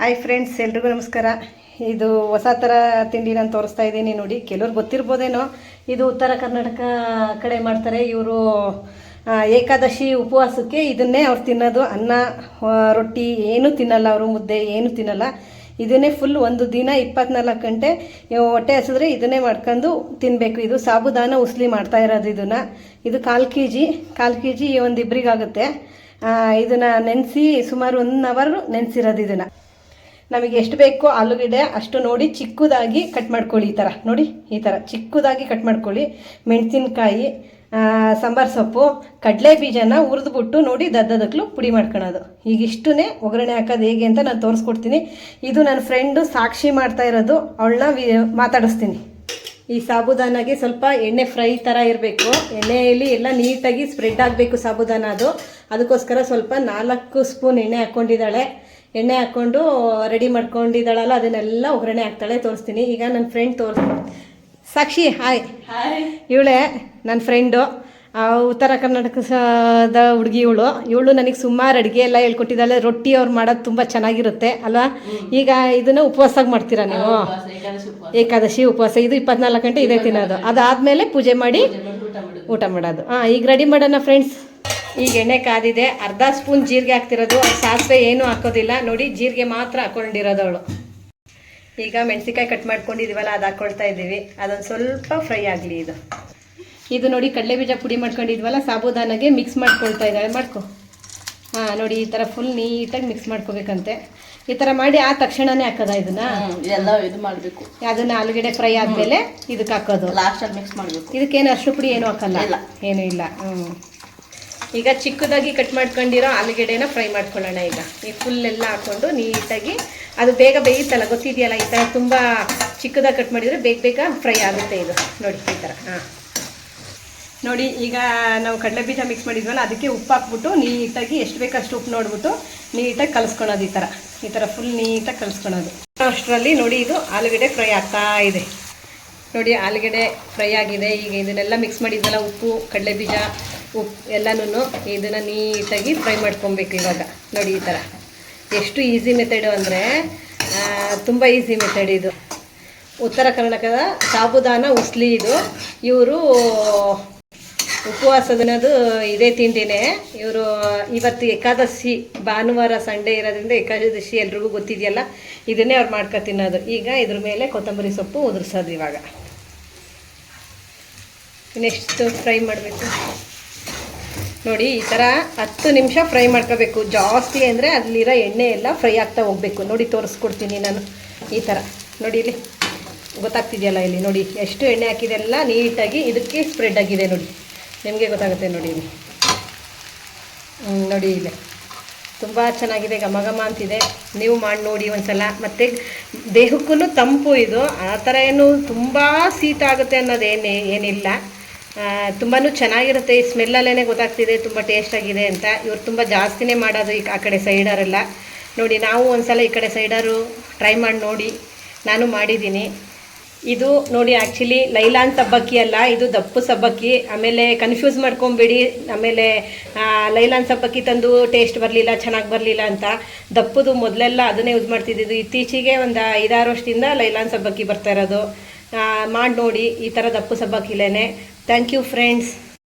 Hi friends ಎಲ್ರಿಗೂ ನಮಸ್ಕಾರ. ಇದು ಹೊಸ ಥರ ತಿಂಡಿ ನಾನು ತೋರಿಸ್ತಾ ಇದ್ದೀನಿ ನೋಡಿ. ಕೆಲವ್ರು ಗೊತ್ತಿರ್ಬೋದೇನೋ, ಇದು ಉತ್ತರ ಕರ್ನಾಟಕ ಕಡೆ ಮಾಡ್ತಾರೆ. ಇವರು ಏಕಾದಶಿ ಉಪವಾಸಕ್ಕೆ ಇದನ್ನೇ ಅವ್ರು ತಿನ್ನೋದು. ಅನ್ನ ರೊಟ್ಟಿ ಏನೂ ತಿನ್ನಲ್ಲ ಅವರು, ಮುದ್ದೆ ಏನೂ ತಿನ್ನಲ್ಲ. ಇದನ್ನೇ ಫುಲ್ ಒಂದು ದಿನ ಇಪ್ಪತ್ನಾಲ್ಕು ಗಂಟೆ ಹೊಟ್ಟೆ ಹಸಿದ್ರೆ ಇದನ್ನೇ ಮಾಡ್ಕೊಂಡು ತಿನ್ನಬೇಕು ಇದು ಸಾಬುದಾನ ಉಸ್ಲಿ ಮಾಡ್ತಾ ಇರೋದು ಇದನ್ನು. ಇದು ಕಾಲು ಕೆ ಜಿ ಕಾಲು ಕೆ ಜಿ ಒಂದು ಇಬ್ಬರಿಗಾಗುತ್ತೆ ಇದನ್ನು ನೆನೆಸಿ ಸುಮಾರು ಒನ್ ಅವರ್ ನೆನೆಸಿರೋದು ಇದನ್ನು. ನಮಗೆ ಎಷ್ಟು ಬೇಕೋ ಆಲೂಗಡ್ಡೆ ಅಷ್ಟು ನೋಡಿ ಚಿಕ್ಕದಾಗಿ ಕಟ್ ಮಾಡ್ಕೊಳ್ಳಿ ಈ ಥರ ನೋಡಿ, ಈ ಥರ ಚಿಕ್ಕದಾಗಿ ಕಟ್ ಮಾಡ್ಕೊಳ್ಳಿ. ಮೆಣಸಿನ್ಕಾಯಿ ಸಾಂಬಾರು ಸೊಪ್ಪು, ಕಡಲೆ ಬೀಜನ ಹುರಿದ್ಬಿಟ್ಟು ನೋಡಿ ದದ್ದದಕ್ಲು ಪುಡಿ ಮಾಡ್ಕೊಳೋದು. ಈಗ ಇಷ್ಟನ್ನೇ ಒಗ್ಗರಣೆ ಹಾಕೋದು ಹೇಗೆ ಅಂತ ನಾನು ತೋರಿಸ್ಕೊಡ್ತೀನಿ. ಇದು ನನ್ನ ಫ್ರೆಂಡು ಸಾಕ್ಷಿ ಮಾಡ್ತಾ ಇರೋದು. ಅವಳನ್ನ ಮಾತಾಡಿಸ್ತೀನಿ. ಈ ಸಾಬುದಾನಾಗೆ ಸ್ವಲ್ಪ ಎಣ್ಣೆ ಫ್ರೈ ಥರ ಇರಬೇಕು. ಎಣ್ಣೆಯಲ್ಲಿ ಎಲ್ಲ ನೀಟಾಗಿ ಸ್ಪ್ರೆಡ್ ಆಗಬೇಕು ಸಾಬುದಾನ ಅದು. ಅದಕ್ಕೋಸ್ಕರ ಸ್ವಲ್ಪ ನಾಲ್ಕು ಸ್ಪೂನ್ ಎಣ್ಣೆ ಹಾಕ್ಕೊಂಡಿದ್ದಾಳೆ ಎಣ್ಣೆ ಹಾಕ್ಕೊಂಡು ರೆಡಿ ಮಾಡ್ಕೊಂಡಿದ್ದಾಳಲ್ಲ ಅದನ್ನೆಲ್ಲ ಒಗ್ಗರಣೆ ಹಾಕ್ತಾಳೆ ತೋರಿಸ್ತೀನಿ. ಈಗ ನನ್ನ ಫ್ರೆಂಡ್ ತೋರಿಸ್ ಸಾಕ್ಷಿ ಹಾಯ್ ಇವಳೆ ನನ್ನ ಫ್ರೆಂಡು ಉತ್ತರ ಕರ್ನಾಟಕದ ಹುಡುಗಿ ಇವಳು. ಇವಳು ನನಗೆ ಸುಮಾರು ಅಡುಗೆ ಎಲ್ಲ ಹೇಳ್ಕೊಟ್ಟಿದ್ದಾಳೆ. ರೊಟ್ಟಿ ಅವ್ರು ಮಾಡೋದು ತುಂಬ ಚೆನ್ನಾಗಿರುತ್ತೆ ಅಲ್ವಾ? ಈಗ ಇದನ್ನು ಉಪವಾಸಾಗಿ ಮಾಡ್ತೀರಾ ನೀವು? ಏಕಾದಶಿ ಉಪವಾಸ. ಇದು ಇಪ್ಪತ್ನಾಲ್ಕು ಗಂಟೆ ಇದೇ ತಿನ್ನೋದು. ಅದಾದಮೇಲೆ ಪೂಜೆ ಮಾಡಿ ಊಟ ಮಾಡೋದು. ಹಾಂ ಈಗ ರೆಡಿ ಮಾಡೋಣ ಫ್ರೆಂಡ್ಸ್ ಈಗ ಎಣ್ಣೆ ಕಾದಿದೆ ಅರ್ಧ ಸ್ಪೂನ್ ಜೀರಿಗೆ ಹಾಕ್ತಿರೋದು ಸಾಸಿವೆ ಏನೂ ಹಾಕೋದಿಲ್ಲ. ನೋಡಿ ಜೀರಿಗೆ ಮಾತ್ರ ಹಾಕೊಂಡಿರೋದು ಅವಳು. ಈಗ ಮೆಣಸಿಕಾಯಿ ಕಟ್ ಮಾಡ್ಕೊಂಡಿದೀವಲ್ಲ ಅದು ಹಾಕ್ಕೊಳ್ತಾ ಇದ್ದೀವಿ. ಅದೊಂದು ಸ್ವಲ್ಪ ಫ್ರೈ ಆಗಲಿ ಇದು. ಇದು ನೋಡಿ ಕಡಲೆ ಬೀಜ ಪುಡಿ ಮಾಡ್ಕೊಂಡಿದ್ವಲ್ಲ ಸಾಬುದಾನಾಗೆ ಮಿಕ್ಸ್ ಮಾಡ್ಕೊಳ್ತಾ ಇದ್ದಾಳೆ. ಮಾಡ್ಕೊ. ಹಾಂ ನೋಡಿ ಈ ಥರ ಫುಲ್ ನೀಟಾಗಿ ಮಿಕ್ಸ್ ಮಾಡ್ಕೋಬೇಕಂತೆ. ಈ ಥರ ಮಾಡಿ ಆ ತಕ್ಷಣನೇ ಹಾಕೋದ ಇದನ್ನ? ಎಲ್ಲ ಇದು ಮಾಡಬೇಕು. ಅದನ್ನ ಆಲೂಗಡ್ಡೆ ಫ್ರೈ ಆದಮೇಲೆ ಇದಕ್ಕೆ ಹಾಕೋದು. ಲಾಸ್ಟಲ್ಲಿ ಮಿಕ್ಸ್ ಮಾಡಬೇಕು. ಇದಕ್ಕೇನು ಅಷ್ಟು ಪುಡಿ ಏನೂ ಹಾಕಲ್ಲ. ಏನೂ ಇಲ್ಲ. ಹ್ಞೂ ಈಗ ಚಿಕ್ಕದಾಗಿ ಕಟ್ ಮಾಡ್ಕೊಂಡಿರೋ ಆಲೂಗಡ್ಡೆನ ಫ್ರೈ ಮಾಡ್ಕೊಳ್ಳೋಣ ಈಗ. ಈ ಫುಲ್ ಎಲ್ಲ ಹಾಕ್ಕೊಂಡು ನೀಟಾಗಿ, ಅದು ಬೇಗ ಬೇಯುತ್ತಲ್ಲ, ಗೊತ್ತಿದೆಯಲ್ಲ, ಈ ಥರ ತುಂಬ ಚಿಕ್ಕದಾಗಿ ಕಟ್ ಮಾಡಿದರೆ ಬೇಗ ಬೇಗ ಫ್ರೈ ಆಗುತ್ತೆ ಇದು. ನೋಡಿ, ಈ ಥರ ಹಾಂ. ನೋಡಿ, ಈಗ ನಾವು ಕಡಲೆ ಬೀಜ ಮಿಕ್ಸ್ ಮಾಡಿದ್ವಲ್ಲ, ಅದಕ್ಕೆ ಉಪ್ಪು ಹಾಕ್ಬಿಟ್ಟು ನೀಟಾಗಿ ಎಷ್ಟು ಬೇಕೋ ಅಷ್ಟು ಉಪ್ಪು ನೋಡ್ಬಿಟ್ಟು ನೀಟಾಗಿ ಕಲಿಸ್ಕೊಳೋದು ಈ ಥರ ಈ ಥರ ಫುಲ್ ನೀಟಾಗಿ ಕಲಿಸ್ಕೊಳೋದು ಅಷ್ಟರಲ್ಲಿ ನೋಡಿ, ಇದು ಆಲೂಗಡ್ಡೆ ಫ್ರೈ ಆಗ್ತಾ ಇದೆ. ನೋಡಿ, ಆಲೂಗಡ್ಡೆ ಫ್ರೈ ಆಗಿದೆ. ಈಗ ಇದನ್ನೆಲ್ಲ ಮಿಕ್ಸ್ ಮಾಡಿದ್ವಲ್ಲ, ಉಪ್ಪು, ಕಡಲೆ ಬೀಜ ಉಪ್ಪು ಎಲ್ಲನೂ ಇದನ್ನು ನೀಟಾಗಿ ಫ್ರೈ ಮಾಡ್ಕೊಬೇಕು ಇವಾಗ. ನೋಡಿ ಈ ಥರ ಎಷ್ಟು ಈಸಿ ಮೆಥಡು ಅಂದರೆ ತುಂಬ ಈಸಿ ಮೆಥಡ್ ಇದು. ಉತ್ತರ ಕರ್ನಾಟಕದ ಸಾಬುದಾನ ಉಸ್ಲಿ ಇದು. ಇವರು ಉಪವಾಸ ದಿನದು ಇದೇ ತಿಂಡಿನೇ. ಇವರು ಇವತ್ತು ಏಕಾದಶಿ, ಭಾನುವಾರ, ಸಂಡೇ ಇರೋದ್ರಿಂದ ಏಕಾದಶಿ ಎಲ್ರಿಗೂ ಗೊತ್ತಿದೆಯಲ್ಲ, ಇದನ್ನೇ ಅವ್ರು ಮಾಡ್ಕೊ ತಿನ್ನೋದು. ಈಗ ಇದ್ರ ಮೇಲೆ ಕೊತ್ತಂಬರಿ ಸೊಪ್ಪು ಉದುರ್ಸೋದು ಇವಾಗ. ನೆಕ್ಸ್ಟ್ ಫ್ರೈ ಮಾಡಬೇಕು. ನೋಡಿ, ಈ ಥರ ಹತ್ತು ನಿಮಿಷ ಫ್ರೈ ಮಾಡ್ಕೋಬೇಕು. ಜಾಸ್ತಿ ಅಂದರೆ ಅಲ್ಲಿರೋ ಎಣ್ಣೆ ಎಲ್ಲ ಫ್ರೈ ಆಗ್ತಾ ಹೋಗಬೇಕು. ನೋಡಿ, ತೋರಿಸ್ಕೊಡ್ತೀನಿ ನಾನು ಈ ಥರ ನೋಡಿ ಇಲ್ಲಿ, ಗೊತ್ತಾಗ್ತಿದೆಯಲ್ಲ ಇಲ್ಲಿ? ನೋಡಿ, ಎಷ್ಟು ಎಣ್ಣೆ ಹಾಕಿದೆಲ್ಲ ನೀಟಾಗಿ ಇದಕ್ಕೆ ಸ್ಪ್ರೆಡ್ ಆಗಿದೆ ನೋಡಿ. ನಿಮಗೆ ಗೊತ್ತಾಗುತ್ತೆ ನೋಡಿ ಇಲ್ಲಿ. ನೋಡಿ ಇಲ್ಲಿ. ತುಂಬ ಚೆನ್ನಾಗಿದೆ, ಘಮ ಘಮ ಅಂತಿದೆ. ನೀವು ಮಾಡಿ ನೋಡಿ ಒಂದ್ಸಲ. ಮತ್ತು ದೇಹಕ್ಕೂ ತಂಪು ಇದು. ಆ ಥರ ಏನು ತುಂಬ ಶೀತ ಆಗುತ್ತೆ ಅನ್ನೋದೇನೇ ಏನಿಲ್ಲ. ತುಂಬಾ ಚೆನ್ನಾಗಿರುತ್ತೆ. ಈ ಸ್ಮೆಲ್ಲಲ್ಲೇ ಗೊತ್ತಾಗ್ತಿದೆ, ತುಂಬ ಟೇಸ್ಟಾಗಿದೆ ಅಂತ. ಇವ್ರು ತುಂಬ ಜಾಸ್ತಿನೇ ಮಾಡೋದು ಈ ಆ ಕಡೆ ಸೈಡರೆಲ್ಲ ನೋಡಿ, ನಾವು ಒಂದ್ಸಲ ಈ ಕಡೆ ಸೈಡರು ಟ್ರೈ ಮಾಡಿ ನೋಡಿ. ನಾನು ಮಾಡಿದ್ದೀನಿ. ಇದು ನೋಡಿ ಆ್ಯಕ್ಚುಲಿ ಲೈಲಾನ್ ಸಬ್ಬಕ್ಕಿ ಅಲ್ಲ, ಇದು ದಪ್ಪು ಸಬ್ಬಕ್ಕಿ. ಆಮೇಲೆ ಕನ್ಫ್ಯೂಸ್ ಮಾಡ್ಕೊಂಬಿಡಿ. ಆಮೇಲೆ ಲೈಲಾನ್ ಸಬ್ಬಕ್ಕಿ ತಂದು ಟೇಸ್ಟ್ ಬರಲಿಲ್ಲ, ಚೆನ್ನಾಗಿ ಬರಲಿಲ್ಲ ಅಂತ. ದಪ್ಪದು ಮೊದಲೆಲ್ಲ ಅದನ್ನೇ ಯೂಸ್ ಮಾಡ್ತಿದ್ದಿದ್ದು. ಇತ್ತೀಚೆಗೆ ಒಂದು ಐದಾರು ವರ್ಷದಿಂದ ಲೈಲಾನ್ ಸಬ್ಬಕ್ಕಿ ಬರ್ತಾ ಇರೋದು. ಮಾಡಿ ನೋಡಿ, ಈ ಥರ ದಪ್ಪು ಸಬ್ಬಕ್ಕಿಲೇನೆ ಥ್ಯಾಂಕ್ ಯು ಫ್ರೆಂಡ್ಸ್